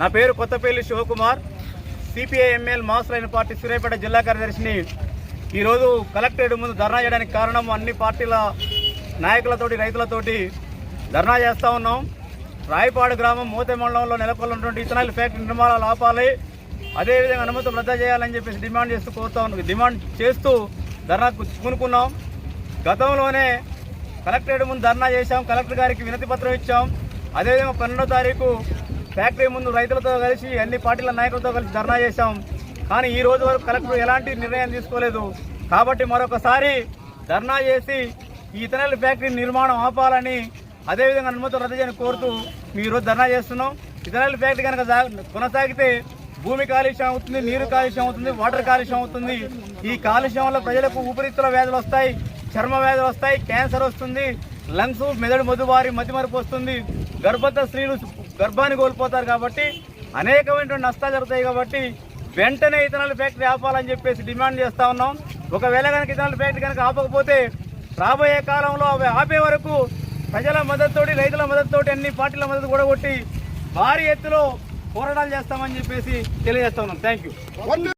నా పేరు Kothapalli Shivakumar. CPI ML mass line party Suryapet జిల్లా కార్యదర్శిని. ఈరోజు కలెక్టరేట్ ముందు ధర్నా చేయడానికి కారణం అన్ని పార్టీల నాయకులతోటి రైతులతోటి ధర్నా చేస్తూ ఉన్నాం. రాయపాడు గ్రామం మోతే మండలంలో నెలకొల్లినటువంటి ఇథనాల్ ఫ్యాక్టరీ నిర్మాణాలు ఆపాలి. అదేవిధంగా అనుమతులు రద్దు చేయాలని చెప్పేసి డిమాండ్ చేస్తూ కోరుతా డిమాండ్ చేస్తూ ధర్నాకు పూనుకున్నాం. గతంలోనే కలెక్టరేట్ ముందు ధర్నా చేశాం. కలెక్టర్ గారికి వినతి పత్రం ఇచ్చాం. అదేవిధంగా పన్నెండో తారీఖు ఫ్యాక్టరీ ముందు రైతులతో కలిసి అన్ని పార్టీల నాయకులతో కలిసి ధర్నా చేశాం. కానీ ఈ రోజు వరకు కలెక్టర్ ఎలాంటి నిర్ణయం తీసుకోలేదు. కాబట్టి మరొకసారి ధర్నా చేసి ఈ ఇథనల్ ఫ్యాక్టరీ నిర్మాణం ఆపాలని అదేవిధంగా అనుమతులు రద్దు చేయని కోరుతూ మీ ఈరోజు ధర్నా చేస్తున్నాం. ఇథనల్ ఫ్యాక్టరీ కనుక కొనసాగితే భూమి కాలుష్యం అవుతుంది నీరు కాలుష్యం అవుతుంది వాటర్ కాలుష్యం అవుతుంది. ఈ కాలుష్యం వల్ల ప్రజలకు ఊపిరితిత్తుల వ్యాధులు వస్తాయి చర్మ వ్యాధులు వస్తాయి క్యాన్సర్ వస్తుంది లంగ్స్ మెదడు మధుబారి మతిమరుపు వస్తుంది. గర్భత స్త్రీలు గర్భాన్ని కోల్పోతారు కాబట్టి అనేకమైనటువంటి నష్టాలు జరుగుతాయి కాబట్టి వెంటనే ఇథనాల్ ఫ్యాక్టరీ ఆపాలని చెప్పేసి డిమాండ్ చేస్తా ఉన్నాం. ఒకవేళ కనుక ఇథనాల్ ఫ్యాక్టరీ కనుక ఆపకపోతే రాబోయే కాలంలో అవి ఆపే వరకు ప్రజల మద్దతుతోటి రైతుల మద్దతుతోటి అన్ని పార్టీల మద్దతు కూడా కొట్టి భారీ ఎత్తులో పోరాటాలు చేస్తామని చెప్పేసి తెలియజేస్తా ఉన్నాం. Thank you